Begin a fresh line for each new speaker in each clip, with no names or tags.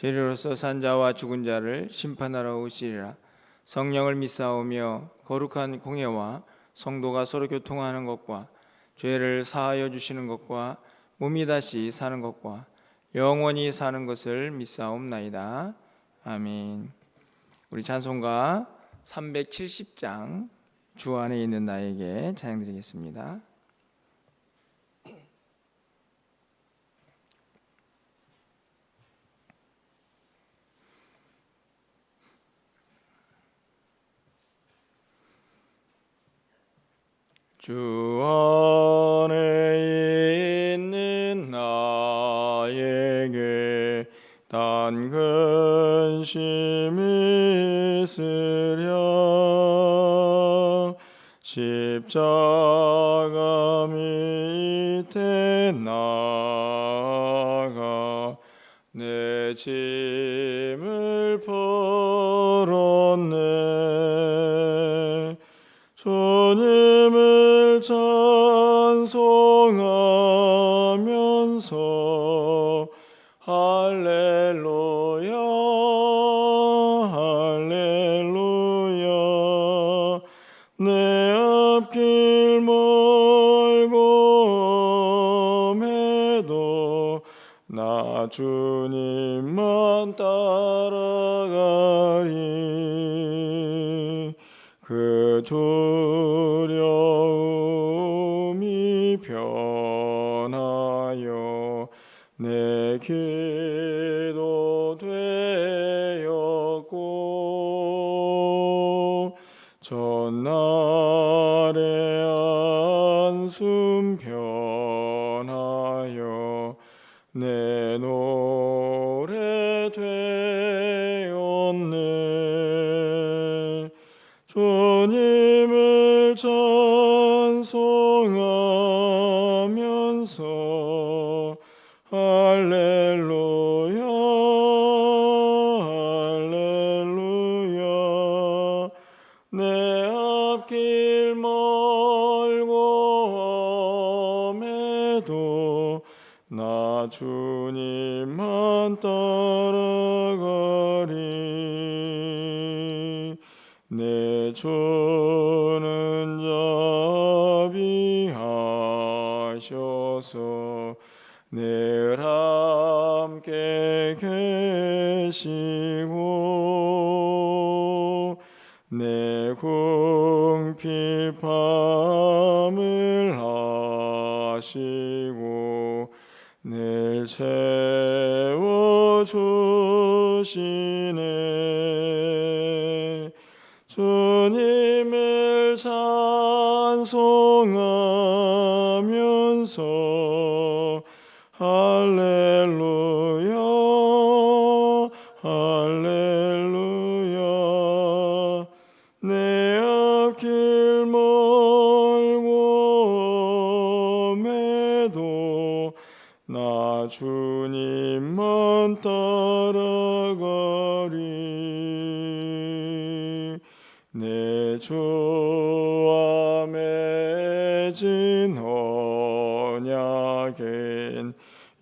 죄로서 산 자와 죽은 자를 심판하러 오시리라. 성령을 믿사오며 거룩한 공예와 성도가 서로 교통하는 것과 죄를 사하여 주시는 것과 몸이 다시 사는 것과 영원히 사는 것을 믿사옵나이다. 아멘. 우리 찬송가 370장 주 안에 있는 나에게 찬양 드리겠습니다. 주 안에 있는 나에게 단 근심이 있으랴. 십자가 밑에 나가 내 짐을 풀었네 찬송하면서 할렐루야 할렐루야. 내 앞길 멀고 매도 나 주님만 따라가리. 그두 기도 되었고 전날의 안숨 변하여 내 노래 되었네. 주님을 찬송하 계시고 내 궁핍함을 아시고 늘 채워주시네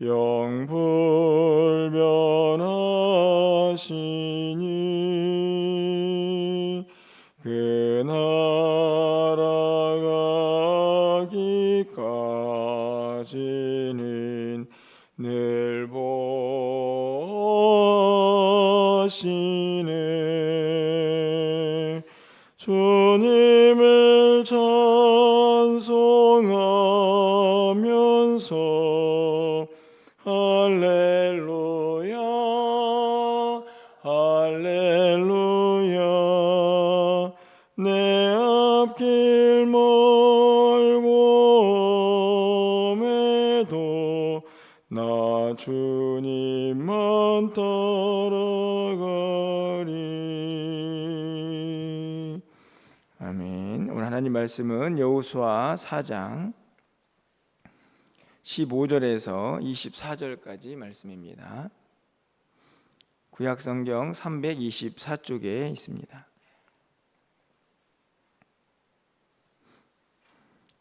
영불변하시니 그 나라가기까지는 늘 보시
걸어가리
아멘. 오늘 하나님 말씀은 여호수아 4장 15절에서 24절까지 말씀입니다. 구약 성경 324쪽에 있습니다.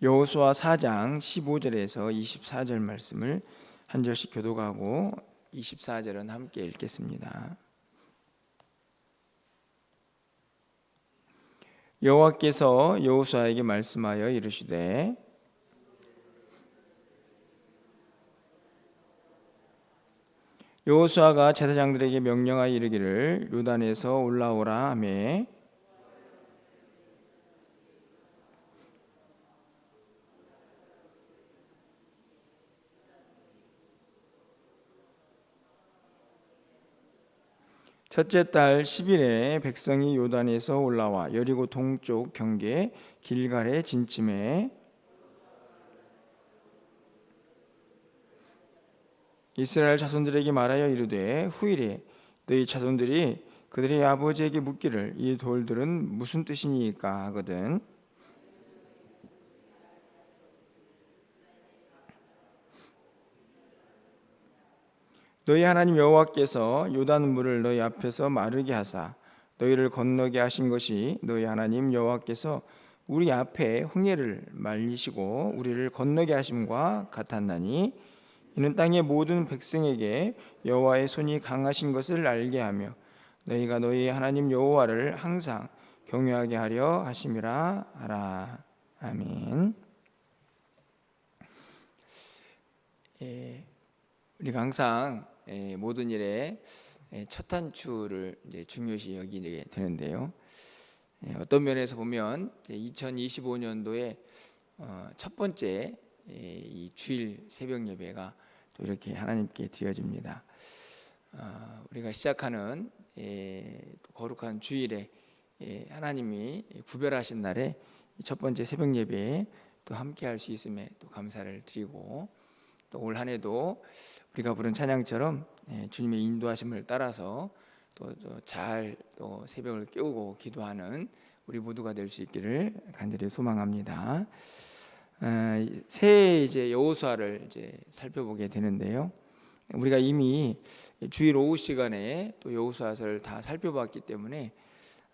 여호수아 4장 15절에서 24절 말씀을 한 절씩 교독하고 24절은 함께 읽겠습니다. 여호와께서 여호수아에게 말씀하여 이르시되 여호수아가 제사장들에게 명령하여 이르기를 요단에서 올라오라 하매 첫째 달 10일에 백성이 요단에서 올라와 여리고 동쪽 경계 길갈에 진침해 이스라엘 자손들에게 말하여 이르되 후일에 너희 자손들이 그들의 아버지에게 묻기를 이 돌들은 무슨 뜻이니까? 하거든 너희 하나님 여호와께서 요단 물을 너희 앞에서 마르게 하사 너희를 건너게 하신 것이 너희 하나님 여호와께서 우리 앞에 홍해를 말리시고 우리를 건너게 하심과 같았나니 이는 땅의 모든 백성에게 여호와의 손이 강하신 것을 알게 하며 너희가 너희 하나님 여호와를 항상 경외하게 하려 하심이라 하라 아멘. 예, 우리가 항상 예, 모든 일에 예, 첫 단추를 중요시 여기게 되는데요. 예, 어떤 면에서 보면 2025년도에 어, 첫 번째 예, 이 주일 새벽 예배가 또 이렇게 하나님께 드려집니다. 어, 우리가 시작하는 예, 거룩한 주일에 예, 하나님이 구별하신 날에 이첫 번째 새벽 예배에 또 함께 할 수 있음에 또 감사를 드리고 또 올 한해도 우리가 부른 찬양처럼 예, 주님의 인도하심을 따라서 또잘또 새벽을 깨우고 기도하는 우리 모두가 될 수 있기를 간절히 소망합니다. 아, 새해 이제 여호수아를 이제 살펴보게 되는데요. 우리가 이미 주일 오후 시간에 또 여호수아서를 다 살펴봤기 때문에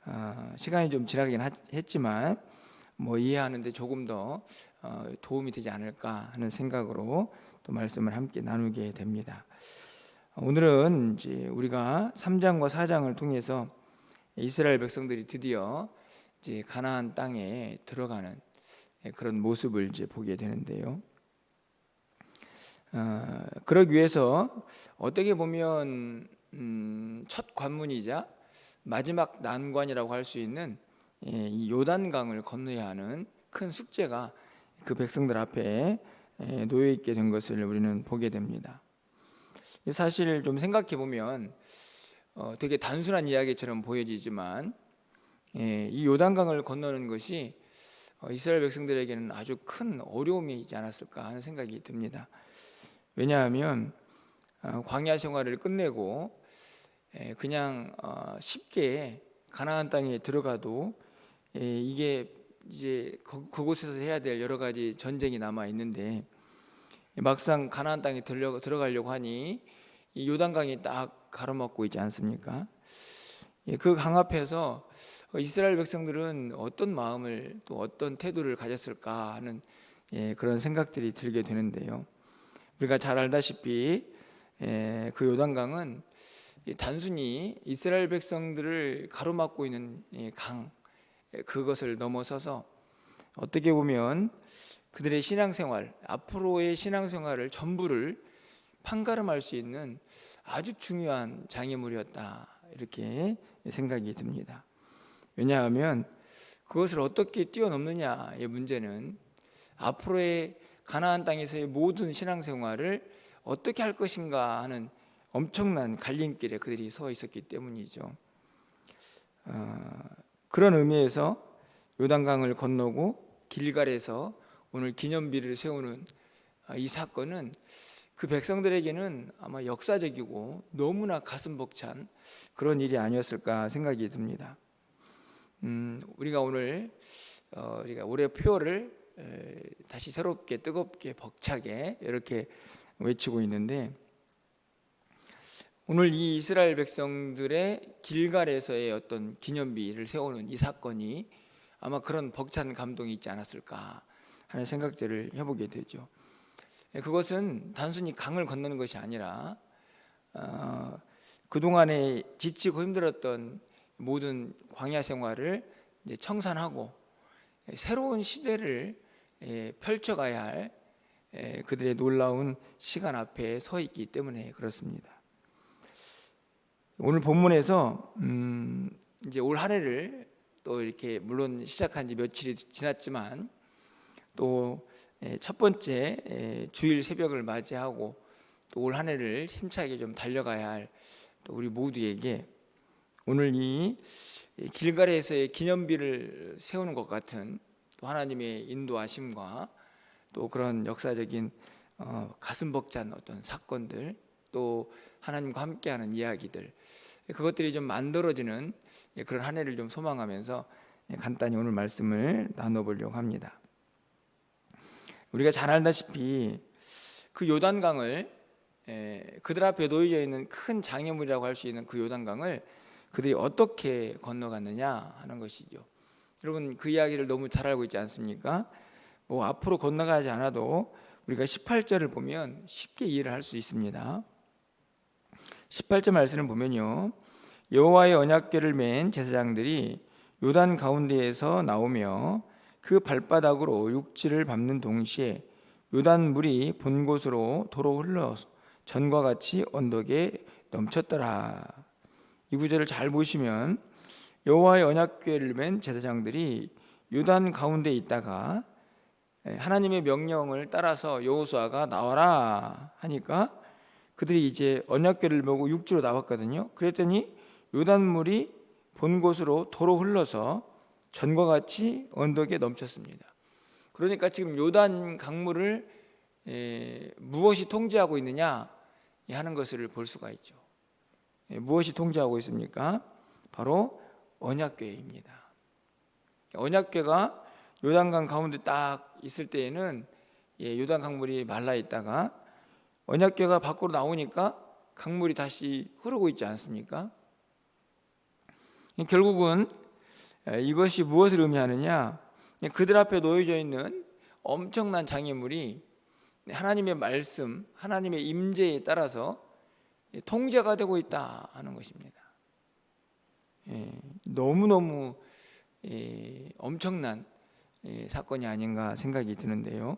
아, 시간이 좀 지나긴 하- 했지만 뭐 이해하는데 조금 더 어, 도움이 되지 않을까 하는 생각으로 또 말씀을 함께 나누게 됩니다. 오늘은 이제 우리가 3장과 4장을 통해서 이스라엘 백성들이 드디어 이제 가나안 땅에 들어가는 그런 모습을 이제 보게 되는데요. 어, 그러기 위해서 어떻게 보면 음, 첫 관문이자 마지막 난관이라고 할 수 있는 예, 이 요단강을 건너야 하는 큰 숙제가 그 백성들 앞에 예, 놓여 있게 된 것을 우리는 보게 됩니다. 사실 좀 생각해 보면 어, 되게 단순한 이야기처럼 보여지지만 예, 이 요단강을 건너는 것이 어, 이스라엘 백성들에게는 아주 큰 어려움이 있지 않았을까 하는 생각이 듭니다. 왜냐하면 어, 광야 생활을 끝내고 예, 그냥 어, 쉽게 가나안 땅에 들어가도 예, 이게 이제 그- 그곳에서 해야 될 여러 가지 전쟁이 남아 있는데 막상 가나안 땅에 들려, 들어가려고 하니 이 요단강이 딱 가로막고 있지 않습니까? 예, 그강 앞에서 어, 이스라엘 백성들은 어떤 마음을 또 어떤 태도를 가졌을까 하는 예, 그런 생각들이 들게 되는데요. 우리가 잘 알다시피 예, 그 요단강은 이 단순히 이스라엘 백성들을 가로막고 있는 이강 예, 그것을 넘어서서 어떻게 보면 그들의 신앙생활 앞으로의 신앙생활을 전부를 판가름할 수 있는 아주 중요한 장애물이었다 이렇게 생각이 듭니다. 왜냐하면 그것을 어떻게 뛰어넘느냐의 문제는 앞으로의 가나안 땅에서의 모든 신앙생활을 어떻게 할 것인가 하는 엄청난 갈림길에 그들이 서 있었기 때문이죠. 어, 그런 의미에서 요단강을 건너고 길갈에서 오늘 기념비를 세우는 아, 이 사건은 그 백성들에게는 아마 역사적이고 너무나 가슴 벅찬 그런 일이 아니었을까 생각이 듭니다. 음, 우리가 오늘 어, 우리가 올해 표를 에, 다시 새롭게 뜨겁게 벅차게 이렇게 외치고 있는데 오늘 이 이스라엘 백성들의 길갈에서의 어떤 기념비를 세우는 이 사건이 아마 그런 벅찬 감동이 있지 않았을까 하는 생각들을 해보게 되죠. 예, 그것은 단순히 강을 건너는 것이 아니라 어, 그 동안에 지치고 힘들었던 모든 광야 생활을 청산하고 예, 새로운 시대를 예, 펼쳐가야 할 예, 그들의 놀라운 시간 앞에 서 있기 때문에 그렇습니다. 오늘 본문에서 음, 이제 올 한해를 또 이렇게 물론 시작한 지 며칠이 지났지만 또 첫 번째 에, 주일 새벽을 맞이하고 또 올 한 해를 힘차게 좀 달려가야 할또 우리 모두에게 오늘 이 길가에서의 기념비를 세우는 것 같은 또 하나님의 인도하심과 또 그런 역사적인 어, 가슴 벅찬 어떤 사건들 또 하나님과 함께하는 이야기들 그것들이 좀 만들어지는 예, 그런 한 해를 좀 소망하면서 예, 간단히 오늘 말씀을 나눠보려고 합니다. 우리가 잘 알다시피 그 요단강을 에, 그들 앞에 놓여져 있는 큰 장애물이라고 할 수 있는 그 요단강을 그들이 어떻게 건너갔느냐 하는 것이죠. 여러분 그 이야기를 너무 잘 알고 있지 않습니까? 뭐 앞으로 건너가지 않아도 우리가 18절을 보면 쉽게 이해를 할 수 있습니다. 18절 말씀을 보면요. 여호와의 언약궤를 맨 제사장들이 요단 가운데에서 나오며 그 발바닥으로 육지를 밟는 동시에 요단 물이 본 곳으로 도로 흘러 전과 같이 언덕에 넘쳤더라. 이 구절을 잘 보시면 여호와의 언약궤를 맨 제사장들이 요단 가운데 있다가 하나님의 명령을 따라서 여호수아가 나와라 하니까 그들이 이제 언약궤를 메고 육지로 나왔거든요. 그랬더니 요단물이 본 곳으로 도로 흘러서 전과 같이 언덕에 넘쳤습니다. 그러니까 지금 요단 강물을 에, 무엇이 통제하고 있느냐 하는 것을 볼 수가 있죠. 에, 무엇이 통제하고 있습니까? 바로 언약궤입니다. 언약궤가 요단강 가운데 딱 있을 때에는 예, 요단 강물이 말라 있다가 언약궤가 밖으로 나오니까 강물이 다시 흐르고 있지 않습니까? 결국은 이것이 무엇을 의미하느냐? 그들 앞에 놓여져 있는 엄청난 장애물이 하나님의 말씀, 하나님의 임재에 따라서 통제가 되고 있다 하는 것입니다. 예, 너무 너무 예, 엄청난 예, 사건이 아닌가 생각이 드는데요.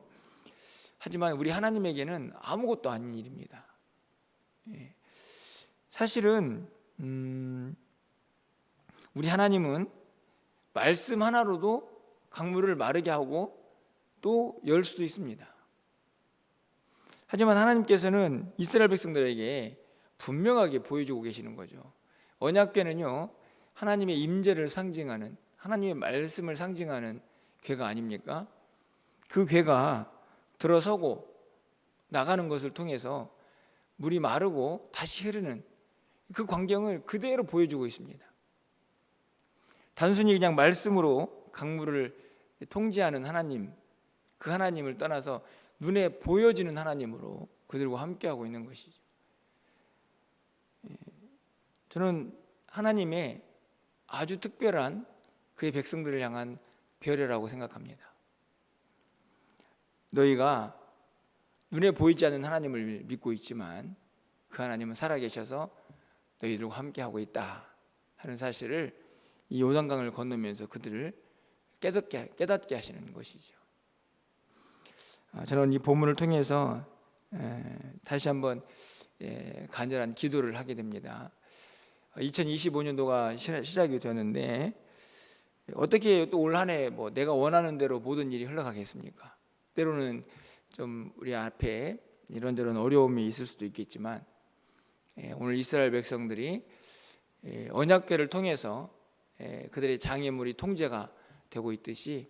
하지만 우리 하나님에게는 아무것도 아닌 일입니다. 사실은 음, 우리 하나님은 말씀 하나로도 강물을 마르게 하고 또 열 수도 있습니다. 하지만 하나님께서는 이스라엘 백성들에게 분명하게 보여주고 계시는 거죠. 언약궤는요 하나님의 임재를 상징하는 하나님의 말씀을 상징하는 궤가 아닙니까? 그 궤가 들어서고 나가는 것을 통해서 물이 마르고 다시 흐르는 그 광경을 그대로 보여주고 있습니다. 단순히 그냥 말씀으로 강물을 통제하는 하나님, 그 하나님을 떠나서 눈에 보여지는 하나님으로 그들과 함께하고 있는 것이죠. 예. 저는 하나님의 아주 특별한 그의 백성들을 향한 배려라고 생각합니다. 너희가 눈에 보이지 않는 하나님을 믿고 있지만 그 하나님은 살아계셔서 너희들과 함께하고 있다 하는 사실을 이 요단강을 건너면서 그들을 깨닫게, 깨닫게 하시는 것이죠. 아, 저는 이 본문을 통해서 다시 한번 예, 간절한 기도를 하게 됩니다. 2025년도가 시작이 되었는데 어떻게 또 올 한해 뭐 내가 원하는 대로 모든 일이 흘러가겠습니까? 때로는 좀 우리 앞에 이런저런 어려움이 있을 수도 있겠지만 예, 오늘 이스라엘 백성들이 예, 언약궤를 통해서 예, 그들의 장애물이 통제가 되고 있듯이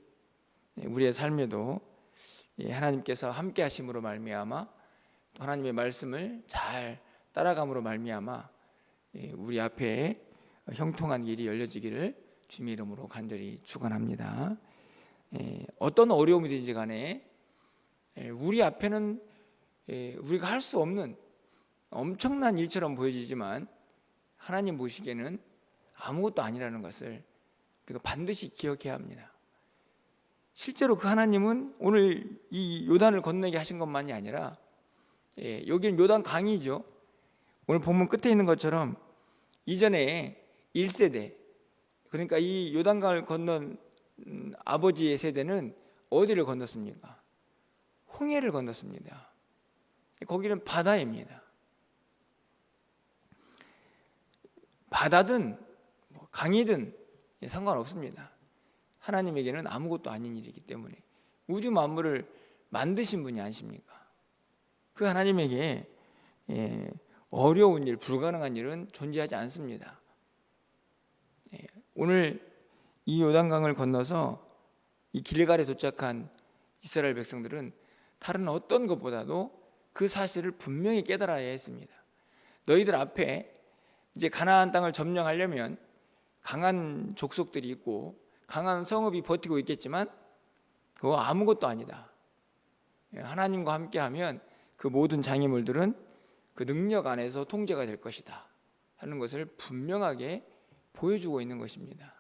우리의 삶에도 하나님께서 함께 하심으로 말미암아 또 하나님의 말씀을 잘 따라감으로 말미암아 예, 우리 앞에 형통한 길이 열려지기를 주님의 이름으로 간절히 축원합니다. 예, 어떤 어려움이든지 간에 예, 우리 앞에는 예, 우리가 할 수 없는 엄청난 일처럼 보여지지만 하나님 보시기에는 아무것도 아니라는 것을 우리가 반드시 기억해야 합니다. 실제로 그 하나님은 오늘 이 요단을 건너게 하신 것만이 아니라 예, 여기는 요단 강이죠. 오늘 본문 끝에 있는 것처럼 이전에 1세대 그러니까 이 요단강을 건넌 음, 아버지의 세대는 어디를 건넜습니까? 홍해를 건넜습니다. 거기는 바다입니다. 바다든 뭐 강이든 상관없습니다. 하나님에게는 아무것도 아닌 일이기 때문에 우주 만물을 만드신 분이 아십니까? 그 하나님에게 예, 어려운 일, 불가능한 일은 존재하지 않습니다. 예, 오늘 이 요단강을 건너서 이 길갈에 도착한 이스라엘 백성들은 다른 어떤 것보다도 그 사실을 분명히 깨달아야 했습니다. 너희들 앞에 이제 가나안 땅을 점령하려면 강한 족속들이 있고 강한 성읍이 버티고 있겠지만 그거 아무것도 아니다. 예, 하나님과 함께하면 그 모든 장애물들은 그 능력 안에서 통제가 될 것이다 하는 것을 분명하게 보여주고 있는 것입니다.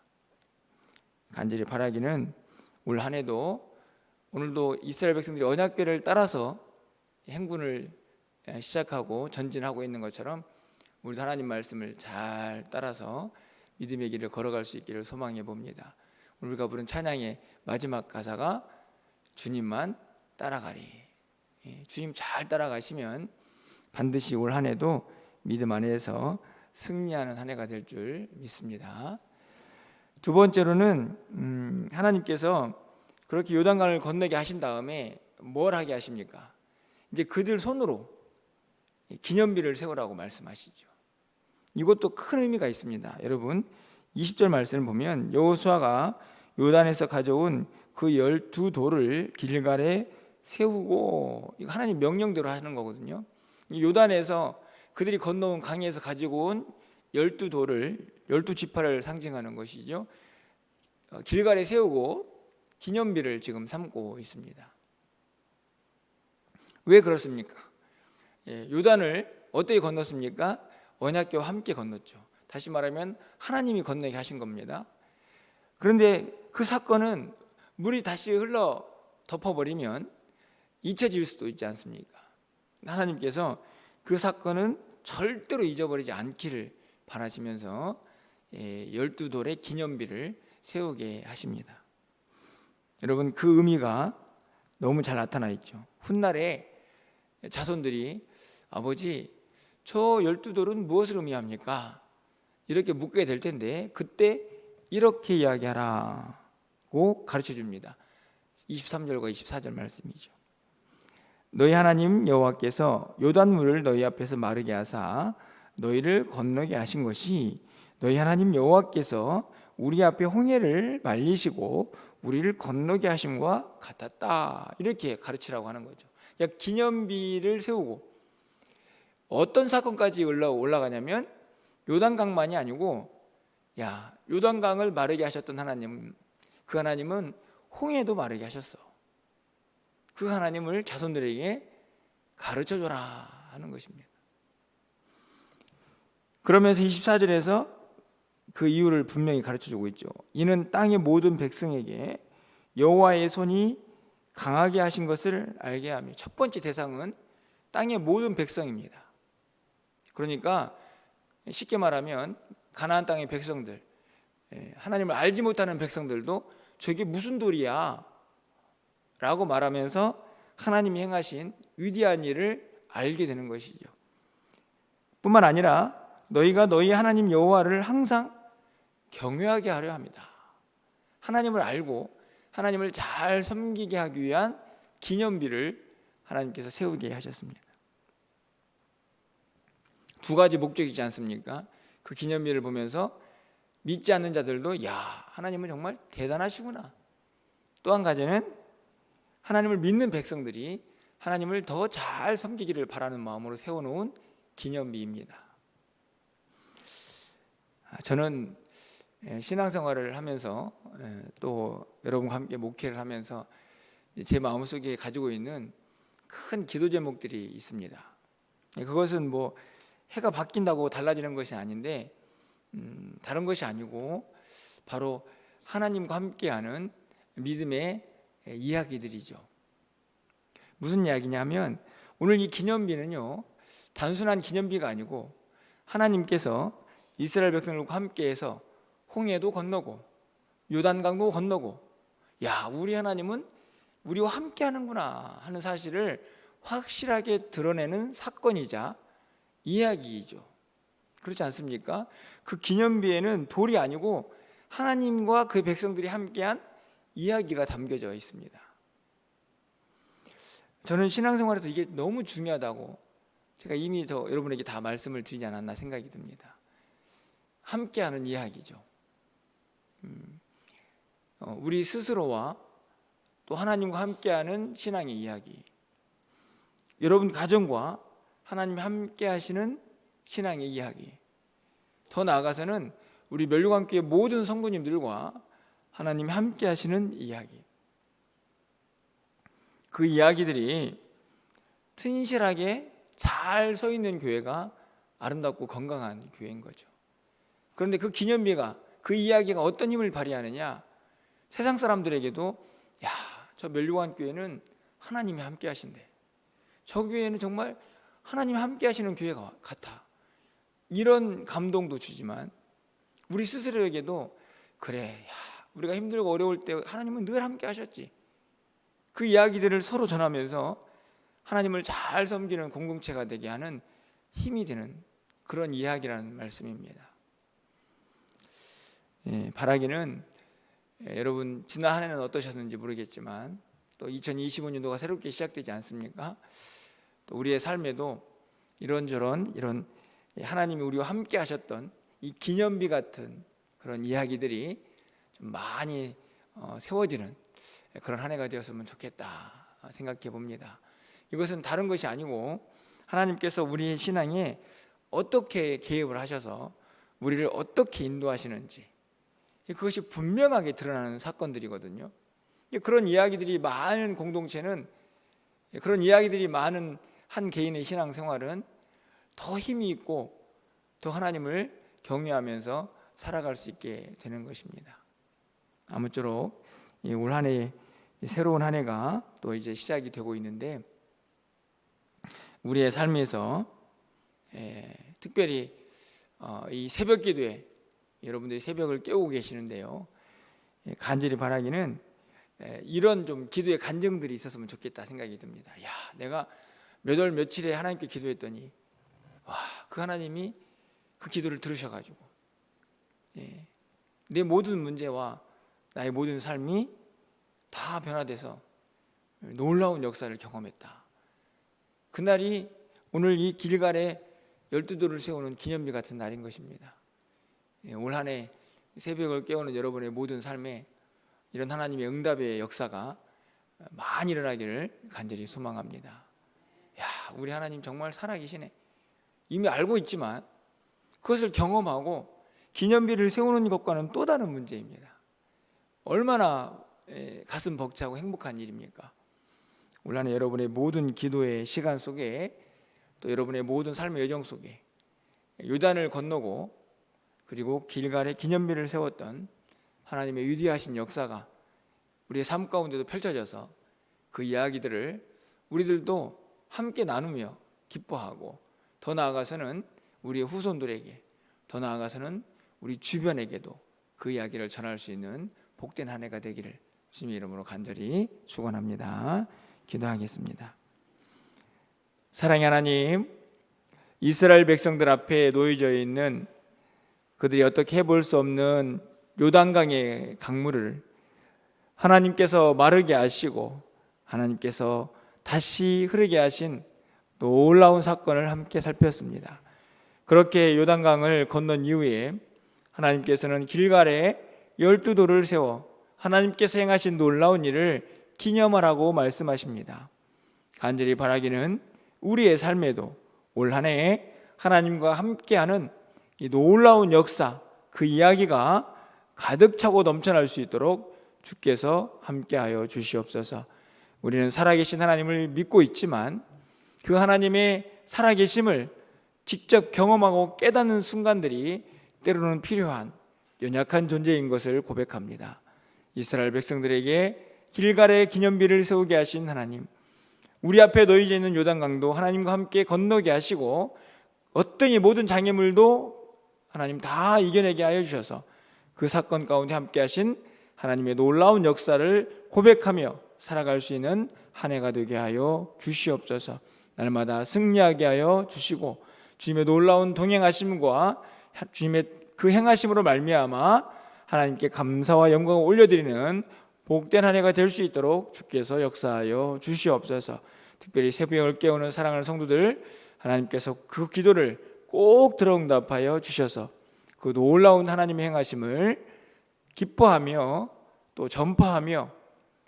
간절히 바라기는 올 한해도 오늘도 이스라엘 백성들이 언약궤를 따라서 행군을 예, 시작하고 전진하고 있는 것처럼 우리 하나님 말씀을 잘 따라서 믿음의 길을 걸어갈 수 있기를 소망해 봅니다. 우리가 부른 찬양의 마지막 가사가 주님만 따라가리. 예, 주님 잘 따라가시면 반드시 올 한해도 믿음 안에서 승리하는 한 해가 될 줄 믿습니다. 두 번째로는 음, 하나님께서 그렇게 요단강을 건너게 하신 다음에 뭘 하게 하십니까? 이제 그들 손으로 기념비를 세우라고 말씀하시죠. 이것도 큰 의미가 있습니다. 여러분 20절 말씀을 보면 여호수아가 요단에서 가져온 그 열두 돌을 길갈에 세우고 하나님 명령대로 하는 거거든요. 이 요단에서 그들이 건너온 강에서 가지고 온 열두 돌을 열두 지파를 상징하는 것이죠. 어, 길갈에 세우고 기념비를 지금 삼고 있습니다. 왜 그렇습니까? 예, 요단을 어떻게 건넜습니까? 언약궤와 함께 건넜죠. 다시 말하면 하나님이 건너게 하신 겁니다. 그런데 그 사건은 물이 다시 흘러 덮어버리면 잊혀질 수도 있지 않습니까? 하나님께서 그 사건은 절대로 잊어버리지 않기를 바라시면서 예, 열두 돌의 기념비를 세우게 하십니다. 여러분 그 의미가 너무 잘 나타나 있죠. 훗날에 자손들이 아버지 저 열두 돌은 무엇을 의미합니까? 이렇게 묻게 될 텐데 그때 이렇게 이야기하라고 가르쳐 줍니다. 23절과 24절 말씀이죠. 너희 하나님 여호와께서 요단물을 너희 앞에서 마르게 하사 너희를 건너게 하신 것이 너희 하나님 여호와께서 우리 앞에 홍해를 말리시고 우리를 건너게 하심과 같았다. 이렇게 가르치라고 하는 거죠. 그러니까 기념비를 세우고 어떤 사건까지 올라가냐면 요단강만이 아니고 야 요단강을 마르게 하셨던 하나님 그 하나님은 홍해도 마르게 하셨어. 그 하나님을 자손들에게 가르쳐 줘라 하는 것입니다. 그러면서 24절에서 그 이유를 분명히 가르쳐 주고 있죠. 이는 땅의 모든 백성에게 여호와의 손이 강하게 하신 것을 알게 하며 첫 번째 대상은 땅의 모든 백성입니다. 그러니까 쉽게 말하면 가나안 땅의 백성들 예, 하나님을 알지 못하는 백성들도 저게 무슨 돌이야 라고 말하면서 하나님이 행하신 위대한 일을 알게 되는 것이죠. 뿐만 아니라 너희가 너희 하나님 여호와를 항상 경외하게 하려 합니다. 하나님을 알고 하나님을 잘 섬기게 하기 위한 기념비를 하나님께서 세우게 하셨습니다. 두 가지 목적이지 않습니까? 그 기념비를 보면서 믿지 않는 자들도 야 하나님은 정말 대단하시구나. 또 한 가지는 하나님을 믿는 백성들이 하나님을 더 잘 섬기기를 바라는 마음으로 세워놓은 기념비입니다. 아, 저는 예, 신앙생활을 하면서 예, 또 여러분과 함께 목회를 하면서 제 마음속에 가지고 있는 큰 기도 제목들이 있습니다. 예, 그것은 뭐 해가 바뀐다고 달라지는 것이 아닌데 음, 다른 것이 아니고 바로 하나님과 함께하는 믿음의 이야기들이죠. 무슨 이야기냐면 오늘 이 기념비는요 단순한 기념비가 아니고 하나님께서 이스라엘 백성들과 함께해서 홍해도 건너고 요단강도 건너고 야 우리 하나님은 우리와 함께하는구나 하는 사실을 확실하게 드러내는 사건이자 이야기이죠. 그렇지 않습니까? 그 기념비에는 돌이 아니고 하나님과 그 백성들이 함께한 이야기가 담겨져 있습니다. 저는 신앙생활에서 이게 너무 중요하다고 제가 이미 더 여러분에게 다 말씀을 드리지 않았나 생각이 듭니다. 함께하는 이야기죠. 음, 어, 우리 스스로와 또 하나님과 함께하는 신앙의 이야기. 여러분 가정과 하나님 함께 하시는 신앙의 이야기. 더 나아가서는 우리 멸류관교회 모든 성도님들과 하나님 함께 하시는 이야기. 그 이야기들이 튼실하게 잘 서 있는 교회가 아름답고 건강한 교회인 거죠. 그런데 그 기념비가 그 이야기가 어떤 힘을 발휘하느냐? 세상 사람들에게도 야, 저 멸류관 교회는 하나님이 함께 하신대. 저 교회는 정말 하나님 함께 하시는 교회가 같아. 이런 감동도 주지만 우리 스스로에게도 그래. 야, 우리가 힘들고 어려울 때 하나님은 늘 함께 하셨지. 그 이야기들을 서로 전하면서 하나님을 잘 섬기는 공동체가 되게 하는 힘이 되는 그런 이야기라는 말씀입니다. 예, 바라기는 예, 여러분 지난 한 해는 어떠셨는지 모르겠지만 또 2025년도가 새롭게 시작되지 않습니까? 또 우리의 삶에도 이런저런 이런 하나님이 우리와 함께 하셨던 이 기념비 같은 그런 이야기들이 좀 많이 어, 세워지는 그런 한 해가 되었으면 좋겠다 생각해 봅니다. 이것은 다른 것이 아니고 하나님께서 우리의 신앙에 어떻게 개입을 하셔서 우리를 어떻게 인도하시는지 그것이 분명하게 드러나는 사건들이거든요. 그런 이야기들이 많은 공동체는 그런 이야기들이 많은 한 개인의 신앙 생활은 더 힘이 있고 더 하나님을 경외하면서 살아갈 수 있게 되는 것입니다. 아무쪼록 올 한해 새로운 한 해가 또 이제 시작이 되고 있는데 우리의 삶에서 예, 특별히 어, 이 새벽 기도에 여러분들이 새벽을 깨우고 계시는데요. 예, 간절히 바라기는 예, 이런 좀 기도의 간증들이 있었으면 좋겠다 생각이 듭니다. 야, 내가 몇 월 며칠에 하나님께 기도했더니 와, 그 하나님이 그 기도를 들으셔 가지고 예, 내 모든 문제와 나의 모든 삶이 다 변화돼서 놀라운 역사를 경험했다. 그날이 오늘 이 길갈에 열두 돌을 세우는 기념비 같은 날인 것입니다. 예, 올 한 해 새벽을 깨우는 여러분의 모든 삶에 이런 하나님의 응답의 역사가 많이 일어나기를 간절히 소망합니다. 야, 우리 하나님 정말 살아계시네. 이미 알고 있지만 그것을 경험하고 기념비를 세우는 것과는 또 다른 문제입니다. 얼마나 가슴 벅차고 행복한 일입니까? 올 한해 여러분의 모든 기도의 시간 속에 또 여러분의 모든 삶의 여정 속에 요단을 건너고 그리고 길갈에 기념비를 세웠던 하나님의 위대하신 역사가 우리의 삶 가운데도 펼쳐져서 그 이야기들을 우리들도 함께 나누며 기뻐하고 더 나아가서는 우리의 후손들에게 더 나아가서는 우리 주변에게도 그 이야기를 전할 수 있는 복된 한 해가 되기를 주님의 이름으로 간절히 축원합니다. 기도하겠습니다. 사랑의 하나님, 이스라엘 백성들 앞에 놓여져 있는 그들이 어떻게 해볼 수 없는 요단강의 강물을 하나님께서 마르게 하시고 하나님께서 다시 흐르게 하신 놀라운 사건을 함께 살폈습니다. 그렇게 요단강을 건넌 이후에 하나님께서는 길갈에 열두 돌을 세워 하나님께서 행하신 놀라운 일을 기념하라고 말씀하십니다. 간절히 바라기는 우리의 삶에도 올 한해 하나님과 함께하는 이 놀라운 역사 그 이야기가 가득 차고 넘쳐날 수 있도록 주께서 함께하여 주시옵소서. 우리는 살아계신 하나님을 믿고 있지만 그 하나님의 살아계심을 직접 경험하고 깨닫는 순간들이 때로는 필요한 연약한 존재인 것을 고백합니다. 이스라엘 백성들에게 길갈의 기념비를 세우게 하신 하나님, 우리 앞에 놓여져 있는 요단강도 하나님과 함께 건너게 하시고 어떤 이 모든 장애물도 하나님 다 이겨내게 하여 주셔서 그 사건 가운데 함께 하신 하나님의 놀라운 역사를 고백하며 살아갈 수 있는 한 해가 되게 하여 주시옵소서. 날마다 승리하게 하여 주시고 주님의 놀라운 동행하심과 주님의 그 행하심으로 말미암아 하나님께 감사와 영광을 올려드리는 복된 한 해가 될 수 있도록 주께서 역사하여 주시옵소서. 특별히 새벽을 깨우는 사랑하는 성도들 하나님께서 그 기도를 꼭 들어응답하여 주셔서 그 놀라운 하나님의 행하심을 기뻐하며 또 전파하며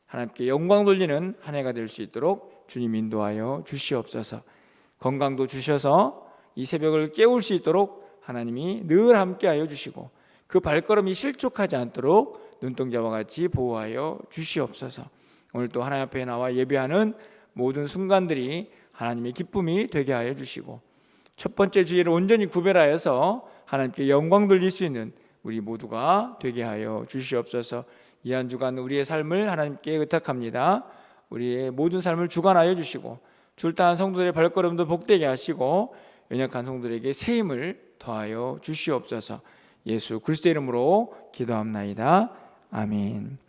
하나님께 영광 돌리는 한 해가 될 수 있도록 주님 인도하여 주시옵소서. 건강도 주셔서 이 새벽을 깨울 수 있도록 하나님이 늘 함께하여 주시고 그 발걸음이 실족하지 않도록 눈동자와 같이 보호하여 주시옵소서. 오늘 또 하나님 앞에 나와 예배하는 모든 순간들이 하나님의 기쁨이 되게 하여 주시고 첫 번째 주의를 온전히 구별하여서 하나님께 영광 돌릴 수 있는 우리 모두가 되게 하여 주시옵소서. 이 한 주간 우리의 삶을 하나님께 의탁합니다. 우리의 모든 삶을 주관하여 주시고 출타한 성도들의 발걸음도 복되게 하시고 연약한 성도들에게 새 힘을 더하여 주시옵소서. 예수 그리스도 이름으로 기도합나이다. 아멘.